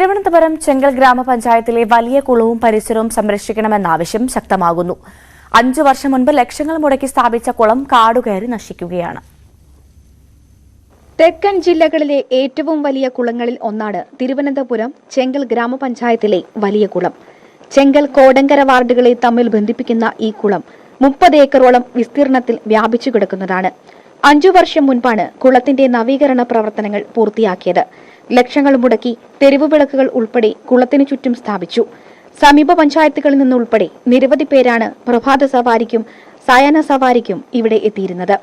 തിരുവനന്തപുരം ചെങ്കൽ ഗ്രാമപഞ്ചായത്തിലെ വലിയ കുളവും പരിസരവും സംരക്ഷിക്കണമെന്ന ആവശ്യം ശക്തമാകുന്നു. അഞ്ചു വർഷം മുൻപ് ലക്ഷങ്ങൾ മുടക്കി സ്ഥാപിച്ച കുളം കാടുകയറി നശിക്കുകയാണ്. തെക്കൻ ജില്ലകളിലെ ഏറ്റവും വലിയ കുളങ്ങളിൽ ഒന്നാണ് തിരുവനന്തപുരം ചെങ്കൽ ഗ്രാമപഞ്ചായത്തിലെ വലിയ കുളം. ചെങ്കൽ കോടങ്കര വാർഡുകളെ തമ്മിൽ ബന്ധിപ്പിക്കുന്ന ഈ കുളം മുപ്പത് ഏക്കറോളം വിസ്തീർണത്തിൽ വ്യാപിച്ചു കിടക്കുന്നതാണ്. അഞ്ചു വർഷം മുൻപാണ് കുളത്തിന്റെ നവീകരണ പ്രവർത്തനങ്ങൾ പൂർത്തിയാക്കിയത്. ലക്ഷങ്ങൾ മുടക്കി തെരുവ് വിളക്കുകൾ ഉൾപ്പെടെ കുളത്തിനു ചുറ്റും സ്ഥാപിച്ചു. സമീപ പഞ്ചായത്തുകളിൽ നിന്നുൾപ്പെടെ നിരവധി പേരാണ് പ്രഭാത സവാരിക്കും സായാഹ്ന സവാരിക്കും ഇവിടെ എത്തിയിരുന്നത്.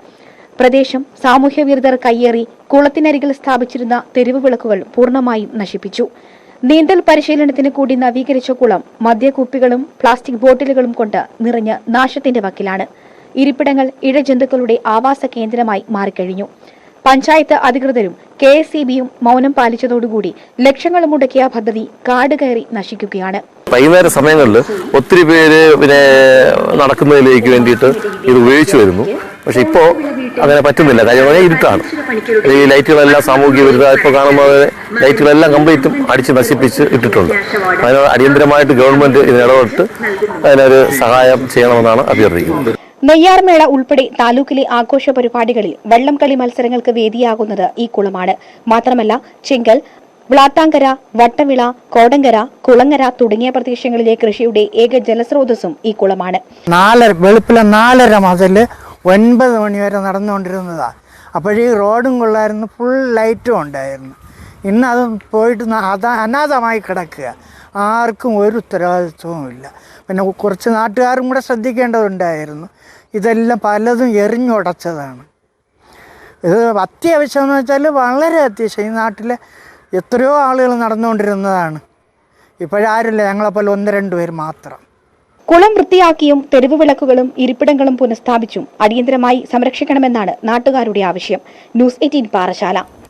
പ്രദേശം സാമൂഹ്യ വിരുദ്ധർ കയ്യേറി കുളത്തിനരികിൽ സ്ഥാപിച്ചിരുന്ന തെരുവ് വിളക്കുകൾ പൂർണമായും നശിപ്പിച്ചു. നീന്തൽ പരിശീലനത്തിന് കൂടി നവീകരിച്ച കുളം മദ്യക്കുപ്പികളും പ്ലാസ്റ്റിക് ബോട്ടിലുകളും കൊണ്ട് നിറഞ്ഞ് നാശത്തിന്റെ വക്കിലാണ്. ഇരിപ്പിടങ്ങൾ ഇഴജന്തുക്കളുടെ ആവാസ കേന്ദ്രമായി മാറിക്കഴിഞ്ഞു. പഞ്ചായത്ത് അധികൃതരും കെ എസ് സി ബിയും മൗനം പാലിച്ചതോടുകൂടി ലക്ഷങ്ങൾ മുടക്കിയ പദ്ധതി കാട് കയറി നശിക്കുകയാണ്. വൈകുന്നേര സമയങ്ങളിൽ ഒത്തിരി പേര് പിന്നെ നടക്കുന്നതിലേക്ക് വേണ്ടിയിട്ട് ഇത് ഉപയോഗിച്ചു വരുന്നു. പക്ഷെ ഇപ്പോൾ അങ്ങനെ പറ്റുന്നില്ല. കാര്യം പറഞ്ഞാൽ ഇരുട്ടാണ്. ഈ ലൈറ്റുകളെല്ലാം സാമൂഹിക വിരുദ്ധ ഇപ്പോൾ കാണുമ്പോൾ ലൈറ്റുകളെല്ലാം കംപ്ലീറ്റും അടിച്ച് നശിപ്പിച്ച് ഇട്ടിട്ടുണ്ട്. അതിനോട് അടിയന്തരമായിട്ട് ഗവൺമെന്റ് ഇതിന് ഇടപെട്ട് അതിനൊരു സഹായം ചെയ്യണമെന്നാണ് അഭ്യർത്ഥിക്കുന്നത്. നെയ്യാർമേള ഉൾപ്പെടെ താലൂക്കിലെ ആഘോഷ പരിപാടികളിൽ വള്ളംകളി മത്സരങ്ങൾക്ക് വേദിയാകുന്നത് ഈ കുളമാണ്. മാത്രമല്ല ചെങ്കൽ വ്ളാത്താങ്കര വട്ടവിള കോടങ്കര കുളങ്ങര തുടങ്ങിയ പ്രദേശങ്ങളിലെ കൃഷിയുടെ ഏക ജലസ്രോതസ്സും ഈ കുളമാണ്. വെളുപ്പിലെ നാലര മുതൽ ഒൻപത് മണി വരെ നടന്നുകൊണ്ടിരുന്നതാണ് അപ്പോഴീ റോഡും കൊള്ളായിരുന്നു ഫുൾ ലൈറ്റും ഉണ്ടായിരുന്നു. ഇന്ന് പോയിട്ട് അനാഥമായി കിടക്കുക. ആർക്കും ഒരു ഉത്തരവാദിത്വവും ഇല്ല പിന്നെ കുറച്ച് നാട്ടുകാരും കൂടെ ശ്രദ്ധിക്കേണ്ടതുണ്ടായിരുന്നു. ഇതെല്ലാം പലതും എറിഞ്ഞുടച്ചതാണ്. ഇത് അത്യാവശ്യം എന്ന് വെച്ചാൽ വളരെ അത്യാവശ്യം. ഈ നാട്ടിലെ എത്രയോ ആളുകൾ നടന്നുകൊണ്ടിരുന്നതാണ്. ഇപ്പോഴാരുമില്ല. ഞങ്ങളെപ്പോലെ ഒന്ന് രണ്ട് പേര് മാത്രം. കുളം വൃത്തിയാക്കിയും തെരുവ് വിളക്കുകളും ഇരിപ്പിടങ്ങളും പുനഃസ്ഥാപിച്ചും അടിയന്തരമായി സംരക്ഷിക്കണമെന്നാണ് നാട്ടുകാരുടെ ആവശ്യം. News eighteen Parassala